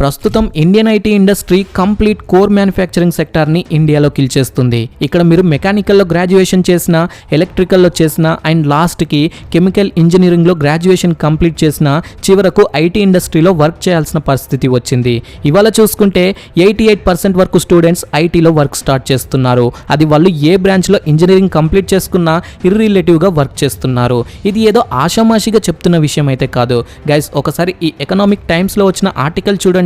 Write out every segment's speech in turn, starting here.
ప్రస్తుతం Indian IT industry complete core manufacturing సెక్టార్ని ఇండియాలో kill చేస్తుంది ఇక్కడ మీరు మెకానికల్లో గ్రాడ్యుయేషన్ చేసిన ఎలక్ట్రికల్లో చేసిన అండ్ లాస్ట్కి కెమికల్ ఇంజనీరింగ్లో గ్రాడ్యుయేషన్ కంప్లీట్ చేసిన చివరకు ఐటీ ఇండస్ట్రీలో వర్క్ చేయాల్సిన పరిస్థితి వచ్చింది. ఇవాళ చూసుకుంటే ఎయిటీ ఎయిట్ పర్సెంట్ వరకు స్టూడెంట్స్ ఐటీలో వర్క్ స్టార్ట్ చేస్తున్నారు. అది వాళ్ళు ఏ బ్రాంచ్లో ఇంజనీరింగ్ కంప్లీట్ చేసుకున్నా ఇర్రిలేటివ్గా వర్క్ చేస్తున్నారు. ఇది ఏదో ఆషామాషిగా చెప్తున్న విషయం అయితే కాదు. గైస్ ఒకసారి ఈ ఎకనామిక్ టైమ్స్లో వచ్చిన ఆర్టికల్ చూడండి.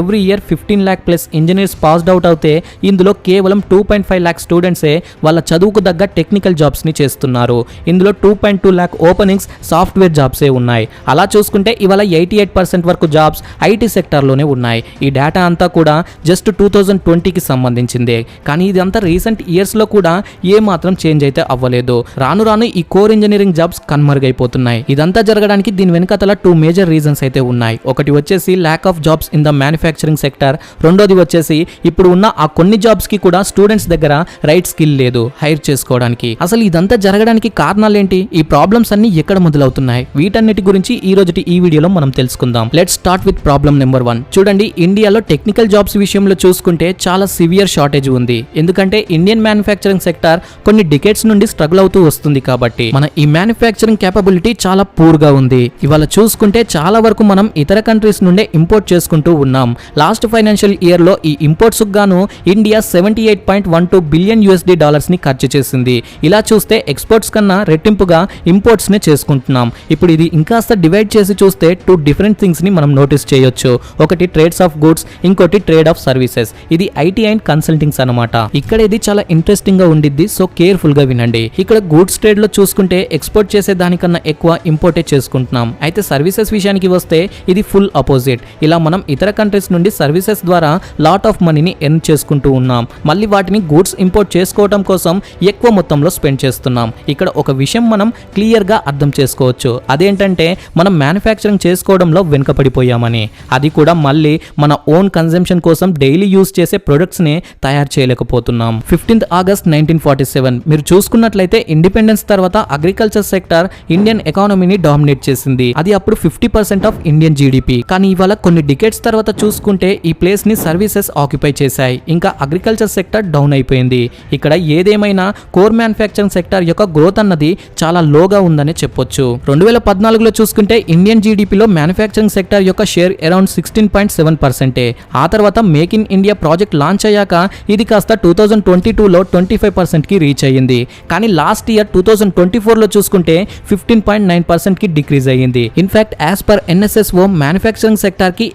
Every year fifteen lakh plus engineers passed out అవుతే ఇందులో కేవలం టూ పాయింట్ ఫైవ్ ల్యాక్ స్టూడెంట్సే వాళ్ళ చదువుకు తగ్గ టెక్నికల్ జాబ్స్ని చేస్తున్నారు. ఇందులో two point two lakh openings software జాబ్సే ఉన్నాయి. అలా చూసుకుంటే ఇవాళ ఎయిటీ ఎయిట్ పర్సెంట్ వరకు జాబ్స్ ఐటీ సెక్టార్లోనే ఉన్నాయి. ఈ డేటా అంతా కూడా జస్ట్ టూ థౌజండ్ ట్వంటీకి సంబంధించిందే. కానీ ఇదంతా రీసెంట్ ఇయర్స్లో కూడా ఏ మాత్రం చేంజ్ అయితే అవ్వలేదు. రాను రాను ఈ కోర్ ఇంజనీరింగ్ జాబ్స్ కన్మరుగైపోతున్నాయి. ఇదంతా జరగడానికి దీని వెనుకతల టూ మేజర్ రీజన్స్ అయితే ఉన్నాయి. ఒకటి వచ్చేసి lack of jobs in the manufacturing sector రెండోది వచ్చేసి ఇప్పుడు ఉన్న ఆ కొన్ని జాబ్స్కి కూడా స్టూడెంట్స్ దగ్గర రైట్ స్కిల్ లేదు హైర్ చేసుకోవడానికి. అసలు ఇదంతా జరగడానికి కారణాలు ఏంటి ఈ ప్రాబ్లమ్స్ అన్ని ఎక్కడ మొదలవుతున్నాయి? వీటన్నిటి గురించి ఈ రోజుటి ఈ వీడియోలో మనం తెలుసుకుందాం. Let start with problem number one చూడండి ఇండియాలో టెక్నికల్ జాబ్స్ విషయంలో చూసుకుంటే చాలా సివియర్ షార్టేజ్ ఉంది. ఎందుకంటే ఇండియన్ మ్యానుఫ్యాక్చరింగ్ సెక్టార్ కొన్ని డికెట్స్ నుండి స్ట్రగుల్ అవుతూ వస్తుంది కాబట్టి. మన ఈ మ్యానుఫ్యాక్చరింగ్ కేపబిలిటీ చాలా పూర్గా ఉంది. ఇవాళ చూసుకుంటే చాలా వరకు మనం ఇతర కంట్రీస్ నుండే ఇంపోర్ట్ చేసుకుంటూ ఉన్నాం. లాస్ట్ ఫైనాన్షియల్ ఇయర్లో ఈ ఇంపోర్ట్స్ గాను India seventy eight point one two billion USD డాలర్స్ని ఖర్చు చేసింది. ఇలా చూస్తే ఎక్స్పోర్ట్స్ కన్నా రెట్టింపుగా ఇంపోర్ట్స్ని చేసుకుంటున్నాం. ఇప్పుడు ఇది ఇంకాస్త డివైడ్ చేసి చూస్తే టూ డిఫరెంట్ థింగ్స్ని మనం నోటీస్ చేయొచ్చు. ఒకటి ట్రేడ్స్ ఆఫ్ గుడ్స్ ఇంకోటి ట్రేడ్ ఆఫ్ సర్వీసెస్. ఇది ఐటీ అండ్ కన్సల్టింగ్స్ అనమాట ఇక్కడ ఇది చాలా ఇంట్రెస్టింగ్గా ఉండిద్ది సో కేర్ఫుల్గా వినండి. ఇక్కడ గూడ్స్ ట్రేడ్లో చూసుకుంటే ఎక్స్పోర్ట్ చేసే దానికన్నా ఎక్కువ ఇంపోర్టే చేసుకుంటున్నాం. అయితే సర్వీసెస్ విషయానికి వస్తే ఇది ఫుల్ అపోజిట్ ఇలా మనం ఇతర కంట్రీస్ నుండి సర్వీసెస్ ద్వారా లాట్ ఆఫ్ మనీని ఎర్న్ చేసుకుంటూ ఉన్నాం. మళ్ళీ వాటిని గూడ్స్ ఇంపోర్ట్ చేసుకోవడం కోసం ఎక్కువ మొత్తంలో స్పెండ్ చేస్తున్నాం. ఇక్కడ ఒక విషయం మనం క్లియర్గా అర్థం చేసుకోవచ్చు. అదేంటంటే మనం మ్యానుఫ్యాక్చరింగ్ చేసుకోవడంలో వెనుకపడిపోయామని అది కూడా మళ్ళీ మన ఓన్ కన్జంప్షన్ కోసం డైలీ యూజ్ చేసే ప్రొడక్ట్స్ని తయారు చేయలేకపోతున్నాం. Fifteenth August nineteen forty seven మీరు చూసుకున్నట్లయితే ఇండిపెండెన్స్ తర్వాత అగ్రికల్చర్ సెక్టర్ ఇండియన్ ఎకానమీని డామినేట్ చేసింది. అది అప్పుడు fifty percent of Indian GDP కానీ ఇవాళ కొన్ని డికెట్స్ తర్వాత చూసుకుంటే ఈ ప్లేస్ని సర్వీసెస్ ఆక్యుపై చేశాయి. ఇంకా అగ్రికల్చర్ సెక్టర్ డౌన్ అయిపోయింది. ఇక్కడ ఏదేమైనా కోర్ మ్యానుఫ్యాక్చరింగ్ సెక్టర్ యొక్క గ్రోత్ అన్నది చాలా లోగా ఉందని చెప్పొచ్చు. రెండు వేల పద్నాలుగులో చూసుకుంటే ఇండియన్ జీడిపిలో మ్యానుఫ్యాక్చరింగ్ సెక్టర్ యొక్క share around sixteen point seven పర్సెంటే ఆ తర్వాత make in India project launch అయ్యాక ఇది కాస్త టూ థౌజండ్ ట్వంటీ టూలో ట్వంటీ ఫైవ్ పర్సెంట్కి రీచ్ అయ్యింది. కానీ last year two thousand twenty ఫోర్లో చూసుకుంటే ఫిఫ్టీన్ పాయింట్ నైన్ పర్సెంట్కి డిక్రీజ్ అయ్యింది. In fact as per NSSO manufacturing సెక్టార్కి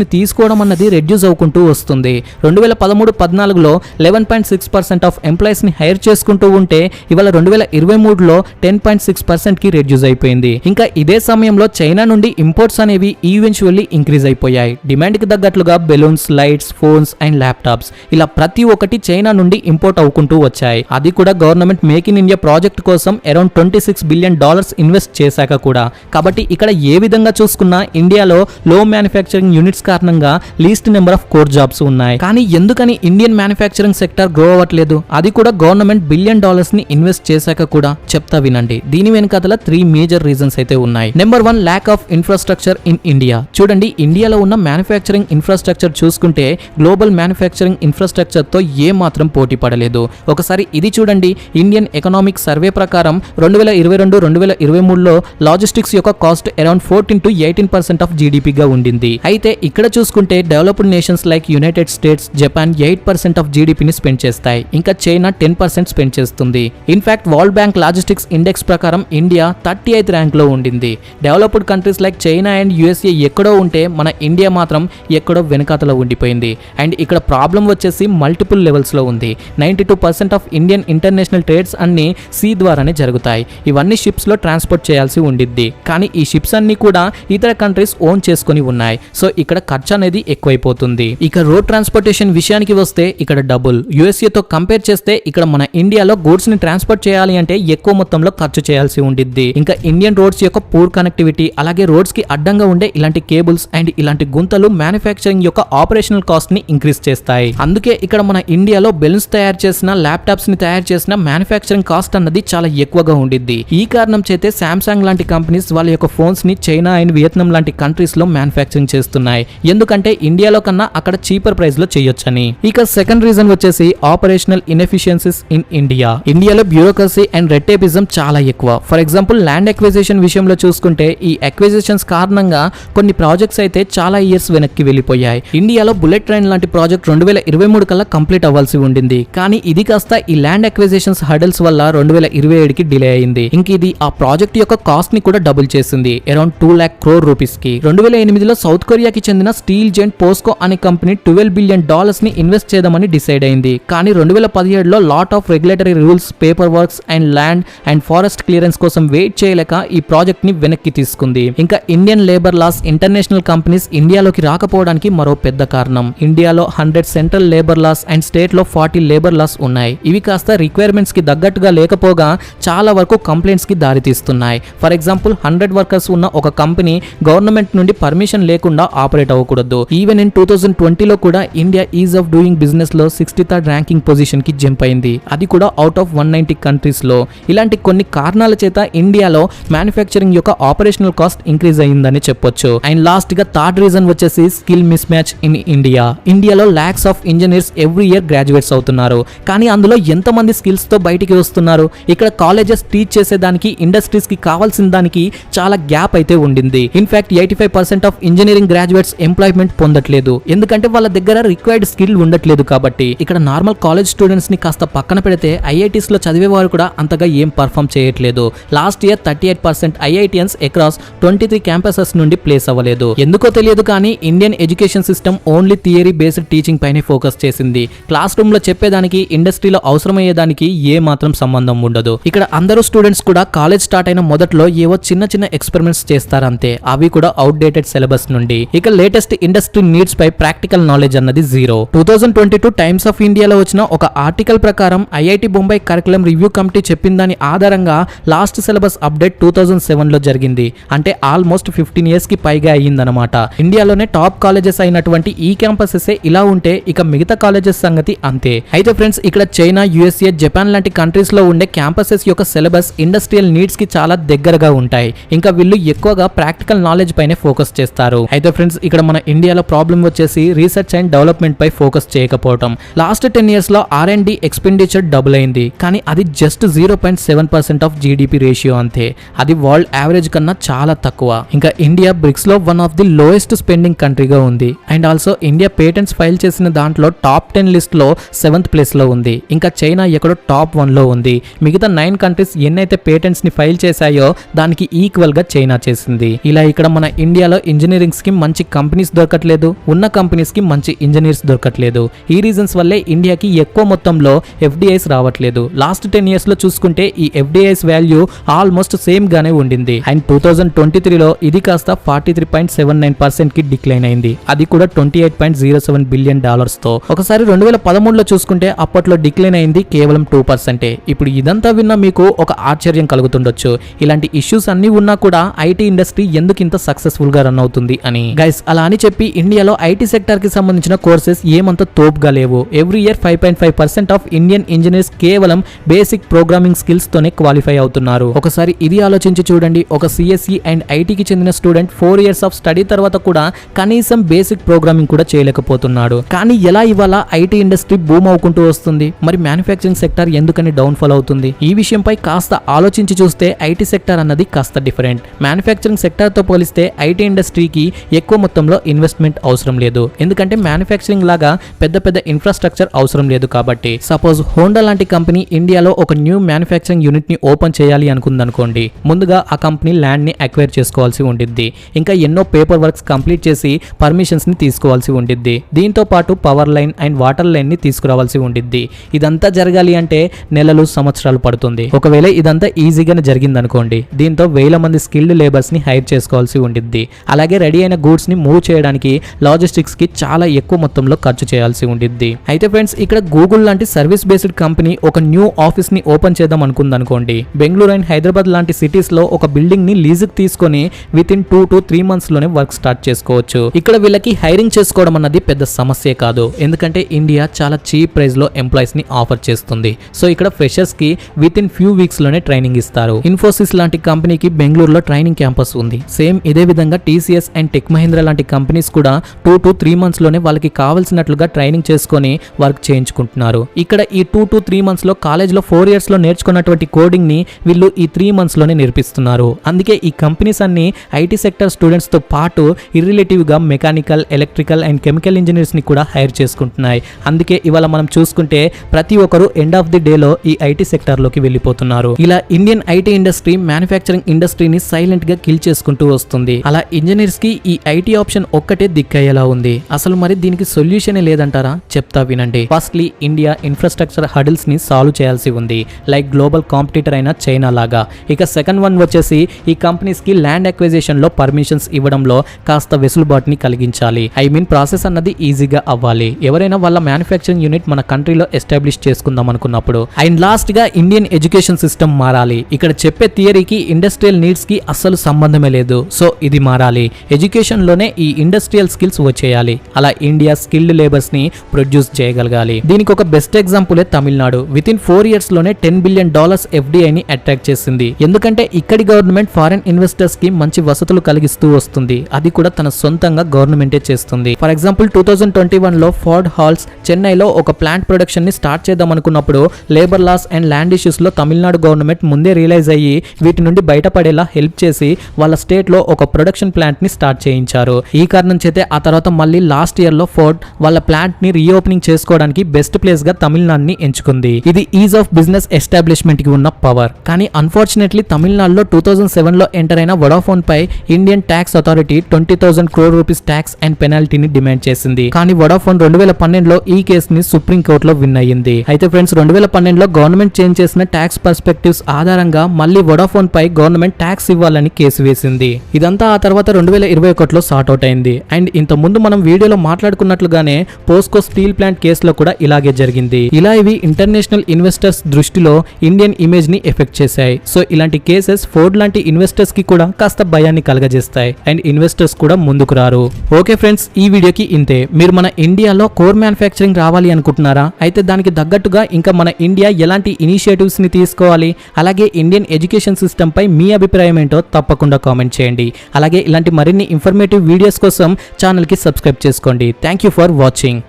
ని తీసుకోవడం అన్నది రెడ్యూస్ అవుకుంటూ వస్తుంది. రెండు వేల పదమూడు పద్నాలుగులో eleven point six percent of ఎంప్లాయీస్ని హైర్ చేసుకుంటూ ఉంటే ఇవాళ రెండు వేల ఇరవై మూడులో టెన్ పాయింట్ సిక్స్ పర్సెంట్కి రెడ్యూస్ అయిపోయింది. ఇంకా ఇదే సమయంలో చైనా నుండి ఇంపోర్ట్స్ అనేవి ఈవెన్చువల్లీ ఇంక్రీజ్ అయిపోయాయి. డిమాండ్కి తగ్గట్లుగా balloons lights phones and laptops ఇలా ప్రతి ఒక్కటి చైనా నుండి ఇంపోర్ట్ అవుకుంటూ వచ్చాయి. అది కూడా government make in India project కోసం around twenty six billion dollars invest చేశాక కూడా. కాబట్టి ఇక్కడ ఏ విధంగా చూసుకున్నా ఇండియాలో లో మ్యానుఫ్యాక్చరింగ్ యూనిట్స్ కారణంగా least number of core jobs ఉన్నాయి. కానీ ఎందుకని ఇండియన్ మ్యానుఫ్యాక్చరింగ్ సెక్టర్ గ్రో అవ్వట్లేదు? అది కూడా గవర్నమెంట్ బిలియన్ డాలర్స్ని ఇన్వెస్ట్ చేశాక కూడా చెప్తా వినండి. దీని వెనకాతల త్రీ మేజర్ రీజన్స్ అయితే ఉన్నాయి. Number one lack of infrastructure in India చూడండి ఇండియాలో ఉన్న మ్యానుఫ్యాక్చరింగ్ ఇన్ఫ్రాస్ట్రక్చర్ చూసుకుంటే గ్లోబల్ మ్యానుఫ్యాక్చరింగ్ ఇన్ఫ్రాస్ట్రక్చర్తో ఏ మాత్రం పోటీ పడలేదు. ఒకసారి ఇది చూడండి ఇండియన్ ఎకనామిక్ సర్వే ప్రకారం రెండు వేల ఇరవై రెండు రెండు వేల ఇరవై మూడులో లాజిస్టిక్స్ యొక్క cost around fourteen to eighteen percent of జీడిపిగా ఉండింది. అయితే ఇక్కడ చూసుకుంటే developed nations like United States Japan eight percent of జీడిపిని spend చేస్తాయి. ఇంకా చైనా టెన్ పర్సెంట్ స్పెండ్ చేస్తుంది. In fact world bank logistics index ప్రకారం ఇండియా థర్టీ ఎయిత్ ర్యాంక్లో ఉండింది. Developed countries like China and USA ఎక్కడో ఉంటే మన ఇండియా మాత్రం ఎక్కడో వెనకాతలో ఉండిపోయింది. అండ్ ఇక్కడ ప్రాబ్లం వచ్చేసి మల్టిపుల్ లెవెల్స్లో ఉంది. Ninety two percent of Indian international trades అన్ని సీ ద్వారానే జరుగుతాయి. ఇవన్నీ షిప్స్లో ట్రాన్స్పోర్ట్ చేయాల్సి ఉండిద్ది. కానీ ఈ షిప్స్ అన్ని కూడా ఇతర కంట్రీస్ ఓన్ చేసుకొని ఉన్నాయి. సో ఇక్కడ ఖర్చు అనేది ఎక్కువైపోతుంది. ఇక రోడ్ ట్రాన్స్పోర్టేషన్ విషయానికి వస్తే ఇక్కడ డబుల్. యుఎస్ఏ తో కంపేర్ చేస్తే ఇక్కడ మన ఇండియాలో గూడ్స్ని ట్రాన్స్పోర్ట్ చేయాలి అంటే ఎక్కువ మొత్తంలో ఖర్చు చేయాల్సి ఉండిద్ది. ఇంకా ఇండియన్ రోడ్స్ యొక్క పూర్ కనెక్టివిటీ అలాగే రోడ్స్కి అడ్డంగా ఉండే ఇలాంటి కేబుల్స్ అండ్ ఇలాంటి గుంతలు మ్యానుఫ్యాక్చరింగ్ యొక్క ఆపరేషనల్ కాస్ట్ని ఇంక్రీజ్ చేస్తాయి. అందుకే ఇక్కడ మన ఇండియాలో బెలూన్స్ తయారు చేసిన ల్యాప్టాప్స్ని తయారు చేసిన మ్యానుఫ్యాక్చరింగ్ కాస్ట్ అన్నది చాలా ఎక్కువగా ఉండిద్ది. ఈ కారణం చేతే శాంసంగ్ లాంటి కంపెనీస్ వాళ్ళ యొక్క ఫోన్స్ని చైనా అండ్ వియత్నాం లాంటి కంట్రీస్లో మ్యానుఫ్యాక్చరింగ్ చేస్తున్నాయి. ఎందుకంటే ఇండియాలో కన్నా అక్కడ చీపర్ ప్రైస్లో చేయొచ్చని. ఇక సెకండ్ రీజన్ వచ్చేసి ఆపరేషనల్ ఇన్ఎఫిషియన్సీస్ ఇన్ ఇండియా ఇండియాలో బ్యూరోక్రసీ అండ్ రెట్టేపిజం చాలా ఎక్కువ. ఫర్ ఎగ్జాంపుల్ ల్యాండ్ అక్విజిషన్ విషయంలో చూసుకుంటే ఈ అక్విజిషన్స్ కారణంగా కొన్ని ప్రాజెక్ట్స్ అయితే చాలా ఇయర్స్ వెనక్కి వెళ్ళిపోయాయి. ఇండియాలో బుల్లెట్ ట్రైన్ లాంటి ప్రాజెక్ట్ రెండు వేల ఇరవై మూడు కల్లా కంప్లీట్ అవ్వాల్సి ఉండింది. కానీ ఇది కాస్త ఈ ల్యాండ్ అక్విజిషన్స్ హడల్స్ వల్ల రెండు వేల ఇరవై ఏడుకి డిలే అయింది. ఇంక ఇది ఆ ప్రాజెక్ట్ యొక్క కాస్ట్ని కూడా డబుల్ చేసింది. అరౌండ్ టూ ల్యాక్ క్రోర్ రూపీస్కి. రెండు వేల ఎనిమిదిలో సౌత్ కొరియాకి చెందిన స్టీల్ జెంట్ పోస్కో అనే కంపెనీ ట్వెల్వ్ బిలియన్ డాలర్స్ని ఇన్వెస్ట్ చేద్దామని డిసైడ్ అయింది. కానీ రెండు వేల పదిహేడులో lot of regulatory rules paper works and land and forest clearance కోసం వెయిట్ చేయలేక ఈ ప్రాజెక్ట్ని వెనక్కి తీసుకుంది. ఇంకా Indian labour laws international companies ఇండియాలోకి రాకపోవడానికి మరో పెద్ద కారణం. ఇండియాలో hundred central labour laws and స్టేట్లో ఫార్టీ లేబర్ లాస్ ఉన్నాయి. ఇవి కాస్త రిక్వైర్మెంట్స్కి తగ్గట్టుగా లేకపోగా చాలా వరకు కంప్లైంట్స్కి దారితీస్తున్నాయి. ఫర్ ఎగ్జాంపుల్ హండ్రెడ్ వర్కర్స్ ఉన్న ఒక కంపెనీ గవర్నమెంట్ నుండి పర్మిషన్ లేకుండా ఆపరేట్ అవ్వకూడదు. ఈవెన్ ఇన్ టూ థౌసండ్ ట్వంటీలో కూడా ఇండియా ఈజ్ ఆఫ్ డూయింగ్ బిజినెస్లో సిక్స్టీ థర్డ్ ర్యాంకింగ్ పొజిషన్కి జంప్ అయింది. అది కూడా అవుట్ ఆఫ్ వన్ నైన్టీ కంట్రీస్లో. ఇలాంటి కొన్ని కారణాల చేత ఇండియాలో మ్యానుఫ్యాక్చరింగ్ యొక్క ఆపరేషనల్ కాస్ట్ ఇంక్రీజ్ అయ్యిందని చెప్పొచ్చు. అండ్ లాస్ట్గా థర్డ్ రీజన్ వచ్చేసి skill mismatch in India ఇండియాలో lakhs of engineers every year graduates అవుతున్నారు. కానీ అందులో ఎంతమంది స్కిల్స్తో బయటికి వస్తున్నారు? ఇక్కడ కాలేజెస్ టీచ్ చేసేదానికి ఇండస్ట్రీస్కి కావాల్సిన దానికి చాలా గ్యాప్ అయితే ఉండింది. In fact eighty five percent of engineering graduates employment పొందట్లేదు. ఎందుకంటే వాళ్ళ దగ్గర రిక్వైర్డ్ స్కిల్ ఉండట్లేదు కాబట్టి. ఇక్కడ నార్మల్ కాలేజ్ స్టూడెంట్స్ని కాస్త పక్కన పెడితే ఐఐటీస్లో చదివే వారు కూడా అంతగా ఏం పర్ఫామ్ చేయట్లేదు. Last year thirty eight percent IITians across twenty three campuses నుండి ప్లేస్ అవ్వలేదు. ఎందుకో తెలియదు కానీ Indian education system only theory based teaching పైనే ఫోకస్ చేసింది. క్లాస్ రూమ్లో చెప్పేదానికి ఇండస్ట్రీలో అవసరమయ్యేదానికి ఏ మాత్రం సంబంధం ఉండదు. ఇక్కడ అందరూ స్టూడెంట్స్ కూడా కాలేజ్ స్టార్ట్ అయిన మొదట్లో ఏవో చిన్న చిన్న ఎక్స్పెరిమెంట్స్ చేస్తారంతే. అవి కూడా అవుట్ డేటెడ్ సిలబస్ నుండి. ఇక లేటెస్ట్ ఇండస్ట్రీ నీడ్స్ పై ప్రాక్టికల్ నాలెడ్జ్ అన్నది zero two thousand twenty two Times of ఇండియాలో వచ్చిన ఒక ఆర్టికల్ ప్రకారం IIT Bombay curriculum review committee చెప్పిన దాని ఆధారంగా last syllabus update two thousand సెవెన్లో జరిగింది. అంటే ఆల్మోస్ట్ ఫిఫ్టీన్ ఇయర్స్కి పైగా అయ్యిందనమాట ఇండియాలోనే టాప్ కాలేజెస్ అయినటువంటి ఈ క్యాంపసెస్ ఇలా ఉంటే ఇక మిగతా కాలేజెస్ సంగతి అంతే. అయితే ఫ్రెండ్స్ ఇక్కడ చైనా యుఎస్ఏ జపాన్ లాంటి కంట్రీస్లో ఉండే క్యాంపసెస్ యొక్క సిలబస్ ఇండస్ట్రియల్ నీడ్స్కి చాలా దగ్గరగా ఉంటాయి. ఇంకా వీళ్ళు ఎక్కువగా ప్రాక్టికల్ నాలెడ్జ్ పైనే ఫోకస్ చేస్తారు. అయితే ఫ్రెండ్స్ ఇక్కడ ఇక్కడ మన ఇండియాలో ప్రాబ్లం వచ్చేసి రీసెర్చ్ అండ్ డెవలప్మెంట్ పై ఫోకస్ చేయకపోవడం లాస్ట్ టెన్ ఇయర్స్లో R and D expenditure double అయింది. కానీ అది just zero point seven percent of GDP ratio అంతే. అది వరల్డ్ యావరేజ్ కన్నా చాలా తక్కువ. ఇంకా India బ్రిక్స్లో one of the lowest spending కంట్రీగా ఉంది. And also India patents file చేసిన దాంట్లో టాప్ టెన్ లిస్ట్లో సెవెంత్ ప్లేస్లో ఉంది. ఇంకా చైనా ఎక్కడో టాప్ వన్లో ఉంది. మిగతా నైన్ కంట్రీస్ ఎన్నైతే పేటెంట్స్ని ఫైల్ చేశాయో దానికి ఈక్వల్గా చైనా చేసింది. ఇలా ఇక్కడ మన ఇండియాలో ఇంజనీరింగ్స్కి మంచి కంపెనీ కంపెనీస్ దొరకట్లేదు ఉన్న కంపెనీస్కి మంచి ఇంజనీర్స్ దొరకట్లేదు. ఈ రీజన్స్ వల్లే ఇండియాకి ఎక్కువ మొత్తంలో ఎఫ్డిఐస్ రావట్లేదు. లాస్ట్ టెన్ ఇయర్స్లో చూసుకుంటే ఈ ఎఫ్డిఐస్ వాల్యూ ఆల్మోస్ట్ సేమ్ గానే ఉండింది. అండ్ టూ థౌసండ్ ట్వంటీ త్రీలో ఇది కాస్త forty three point seven nine పర్సెంట్కి డిక్లైన్ అయింది. అది కూడా twenty eight point zero seven billion డాలర్స్తో ఒకసారి రెండు వేల పదమూడులో చూసుకుంటే అప్పట్లో డిక్లైన్ అయింది కేవలం టూ పర్సెంటే. ఇప్పుడు ఇదంతా విన్నా మీకు ఒక ఆశ్చర్యం కలుగుతుండొచ్చు. ఇలాంటి ఇష్యూస్ అన్ని ఉన్నా కూడా ఐటీ ఇండస్ట్రీ ఎందుకు ఇంత సక్సెస్ఫుల్గా రన్ అవుతుంది అని. గైస్ అలా అని చెప్పి ఇండియాలో ఐటీ సెక్టర్కి సంబంధించిన కోర్సెస్ ఏమంత తోపుగా లేవు. Every year five point five percent of Indian engineers కేవలం బేసిక్ ప్రోగ్రామింగ్ స్కిల్స్తోనే క్వాలిఫై అవుతున్నారు. ఒకసారి ఇది ఆలోచించి చూడండి. ఒక సిఎస్ఈ అండ్ ఐటీకి చెందిన student four years of study తర్వాత కూడా కనీసం బేసిక్ ప్రోగ్రామింగ్ కూడా చేయలేకపోతున్నాడు. కానీ ఎలా ఇవాళ ఐటీ ఇండస్ట్రీ బూమ్ అవుకుంటూ వస్తుంది? మరి మ్యానుఫ్యాక్చరింగ్ సెక్టర్ ఎందుకని డౌన్ ఫాల్ అవుతుంది? ఈ విషయంపై కాస్త ఆలోచించి చూస్తే ఐటీ సెక్టర్ అన్నది కాస్త డిఫరెంట్. మ్యానుఫ్యాక్చరింగ్ సెక్టర్తో పోలిస్తే ఐటీ ఇండస్ట్రీకి ఎక్కువ మొత్తం మొత్తంలో ఇన్వెస్ట్మెంట్ అవసరం లేదు. ఎందుకంటే మ్యానుఫ్యాక్చరింగ్ లాగా పెద్ద పెద్ద ఇన్ఫ్రాస్ట్రక్చర్ అవసరం లేదు కాబట్టి. సపోజ్ హోండా లాంటి కంపెనీ ఇండియాలో ఒక న్యూ మ్యానుఫ్యాక్చరింగ్ యూనిట్ని ఓపెన్ చేయాలి అనుకుందనుకోండి. ముందుగా ఆ కంపెనీ ల్యాండ్ని అక్వైర్ చేసుకోవాల్సి ఉండిద్ది. ఇంకా ఎన్నో పేపర్ వర్క్స్ కంప్లీట్ చేసి పర్మిషన్స్ని తీసుకోవాల్సి ఉండిద్ది. దీంతో పాటు పవర్ లైన్ అండ్ వాటర్ లైన్ని తీసుకురావాల్సి ఉండిద్ది. ఇదంతా జరగాలి అంటే నెలలు సంవత్సరాలు పడుతుంది. ఒకవేళ ఇదంతా ఈజీగానే జరిగింది అనుకోండి దీంతో వేల మంది స్కిల్డ్ లేబర్స్ని హైర్ చేసుకోవాల్సి ఉండిద్ది. అలాగే రెడీ అయిన గూడ్స్ని మూవ్ చేయడానికి లాజిస్టిక్స్కి చాలా ఎక్కువ మొత్తంలో ఖర్చు చేయాల్సి ఉండిద్ది. అయితే ఫ్రెండ్స్ ఇక్కడ గూగుల్ లాంటి సర్వీస్ బేస్డ్ కంపెనీ ఒక న్యూ ఆఫీస్ని ఓపెన్ చేద్దాం అనుకుందనుకోండి. బెంగళూరు అండ్ హైదరాబాద్ లాంటి సిటీస్లో ఒక బిల్డింగ్ని లీజుకి తీసుకొని within two to three మంత్స్లోనే వర్క్ స్టార్ట్ చేసుకోవచ్చు. ఇక్కడ వీళ్ళకి హైరింగ్ చేసుకోవడం అన్నది పెద్ద సమస్యే కాదు. ఎందుకంటే ఇండియా చాలా చీప్ ప్రైస్లో ఎంప్లాయీస్ని ఆఫర్ చేస్తుంది. సో ఇక్కడ ఫ్రెషర్స్కి విత్ ఇన్ ఫ్యూ వీక్స్లోనే ట్రైనింగ్ ఇస్తారు. ఇన్ఫోసిస్ లాంటి కంపెనీకి బెంగళూరులో ట్రైనింగ్ క్యాంపస్ ఉంది. సేమ్ ఇదే విధంగా టీసీఎస్ అండ్ టెక్ మహీంద్రా లాంటి లాంటి కంపెనీస్ కూడా టూ టు త్రీ మంత్స్లోనే వాళ్ళకి కావాల్సినట్లుగా ట్రైనింగ్ చేసుకొని వర్క్ చేయించుకుంటున్నారు. ఇక్కడ ఈ టూ టు త్రీ మంత్స్లో కాలేజ్లో ఫోర్ ఇయర్స్లో నేర్చుకున్నటువంటి కోడింగ్ని వీళ్ళు ఈ త్రీ మంత్స్లోనే నేర్పిస్తున్నారు. అందుకే ఈ కంపెనీస్ అన్ని ఐటీ సెక్టర్ స్టూడెంట్స్తో పాటు ఇర్రిలేటివ్గా మెకానికల్ ఎలక్ట్రికల్ అండ్ కెమికల్ ఇంజనీర్స్ని కూడా హైర్ చేసుకుంటున్నాయి. అందుకే ఇవాళ మనం చూసుకుంటే ప్రతి ఒక్కరు ఎండ్ ఆఫ్ ది డేలో ఈ ఐటీ సెక్టార్లోకి వెళ్ళిపోతున్నారు. ఇలా ఇండియన్ ఐటీ ఇండస్ట్రీ మ్యానుఫ్యాక్చరింగ్ ఇండస్ట్రీని సైలెంట్గా కిల్ చేసుకుంటూ వస్తుంది. అలా ఇంజనీర్స్కి ఈ ఐటీ ఆప్షన్ ఒక్కటే దిక్కయ్యేలా ఉంది. అసలు మరి దీనికి సొల్యూషనే లేదంటారా? చెప్తా వినండి. ఫస్ట్లీ ఇండియా ఇన్ఫ్రాస్ట్రక్చర్ హడిల్స్ని సాల్వ్ చేయాల్సి ఉంది. లైక్ గ్లోబల్ కాంపిటీటర్ అయిన చైనా లాగా. ఇక సెకండ్ వన్ వచ్చేసి ఈ కంపెనీస్కి ల్యాండ్ అక్విజిషన్లో పర్మిషన్స్ ఇవ్వడంలో కాస్త వెసులుబాటుని కలిగించాలి. ఐ మీన్ ప్రాసెస్ అన్నది ఈజీగా అవ్వాలి. ఎవరైనా వాళ్ళ మ్యానుఫ్యాక్చరింగ్ యూనిట్ మన కంట్రీలో ఎస్టాబ్లిష్ చేసుకుందాం అనుకున్నప్పుడు. అండ్ లాస్ట్గా ఇండియన్ ఎడ్యుకేషన్ సిస్టమ్ మారాలి. ఇక్కడ చెప్పే థియరీకి ఇండస్ట్రియల్ నీడ్స్కి అస్సలు సంబంధమే లేదు. సో ఇది మారాలి. ఎడ్యుకేషన్లోనే ఈ ఇండస్ట్రియల్ స్కిల్స్ వచ్చేయాలి. అలా ఇండియా స్కిల్డ్ లేబర్స్ని ప్రొడ్యూస్ చేయగలగాలి. దీనికి ఒక బెస్ట్ ఎగ్జాంపులే తమిళనాడు. విత్ ఇన్ ఫోర్ ఇయర్స్లోనే టెన్ బిలియన్ డాలర్స్ ఎఫ్డిఐ ని అట్రాక్ట్ చేసింది. ఎందుకంటే ఇక్కడి గవర్నమెంట్ ఫారెన్ ఇన్వెస్టర్స్కి మంచి వసతులు కలిగిస్తూ వస్తుంది. అది కూడా తన సొంతంగా గవర్నమెంటే చేస్తుంది. For example two thousand twenty వన్లో ఫోర్డ్ హాల్స్ చెన్నైలో ఒక ప్లాంట్ ప్రొడక్షన్ని స్టార్ట్ చేద్దాం అనుకున్నప్పుడు లేబర్ లాస్ అండ్ ల్యాండ్ ఇష్యూస్లో తమిళనాడు గవర్నమెంట్ ముందే రియలైజ్ అయ్యి వీటి నుండి బయటపడేలా హెల్ప్ చేసి వాళ్ళ స్టేట్లో ఒక ప్రొడక్షన్ ప్లాంట్ని స్టార్ట్ చేయించారు. ఈ కారణం చేతే ఆ తర్వాత మళ్ళీ లాస్ట్ ఇయర్లో ఫోర్డ్ వాళ్ళ ప్లాంట్ని రీఓపెనింగ్ చేసుకోవడానికి బెస్ట్ ప్లేస్గా తమిళనాడుని ఎంచుకుంది. ఇది ఈజ్ ఆఫ్ బిజినెస్ ఎస్టాబ్లిష్మెంట్కి ఉన్న పవర్ కానీ అన్ఫార్చునేట్లీ తమిళనాడులో టూ థౌజండ్ సెవెన్లో ఎంటర్ అయిన Vodafone pi Indian tax authority twenty thousand crore rupees tax and పెనాల్టీని demand చేసింది. కానీ వడాఫోన్ రెండు వేల పన్నెండులో ఈ కేసుని సుప్రీం కోర్టులో విన్ అయ్యింది. అయితే ఫ్రెండ్స్ రెండు వేల పన్నెండులో గవర్నమెంట్ చేంజ్ చేసిన ట్యాక్స్ పర్స్పెక్టివ్స్ ఆధారంగా మళ్ళీ వడాఫోన్ పై గవర్నమెంట్ ట్యాక్స్ ఇవ్వాలని కేసు వేసింది. ఇదంతా ఆ తర్వాత రెండు వేల ఇరవై ఒకటిలో సార్ట్ అవుట్ అయింది. అండ్ ఇంత ముందు మనం వీడియోలో మాట్లాడుకున్నట్లుగానే పోస్కో స్టీల్ ప్లాంట్ కేసులో కూడా ఇలాగే జరిగింది. ఇలా ఇవి ఇంటర్నేషనల్ ఇన్వెస్టర్స్ దృష్టిలో ఇండియన్ ఇమేజ్ని ఎఫెక్ట్ చేశాయి. సో ఇలాంటి కేసెస్ ఫోర్డ్ లాంటి ఇన్వెస్టర్స్కి కూడా కాస్త భయాన్ని కలగజేస్తాయి. అండ్ ఇన్వెస్టర్స్ కూడా ముందుకు రారు. ఓకే ఫ్రెండ్స్ ఈ వీడియోకి ఇంతే. మీరు మన ఇండియాలో కోర్ మ్యానుఫ్యాక్చరింగ్ రావాలి అనుకుంటున్నారా? అయితే దానికి తగ్గట్టుగా ఇంకా మన ఇండియా ఎలాంటి ఇనిషియేటివ్స్ని తీసుకోవాలి? అలాగే ఇండియన్ ఎడ్యుకేషన్ సిస్టమ్ పై మీ అభిప్రాయం ఏంటో తప్పకుండా కామెంట్ చేయండి. అలాగే ఇలాంటి మరిన్ని ఇన్ఫర్మేటివ్ వీడియోస్ కోసం ఛానల్కి సబ్స్క్రైబ్ చేసుకోండి. Thank you for watching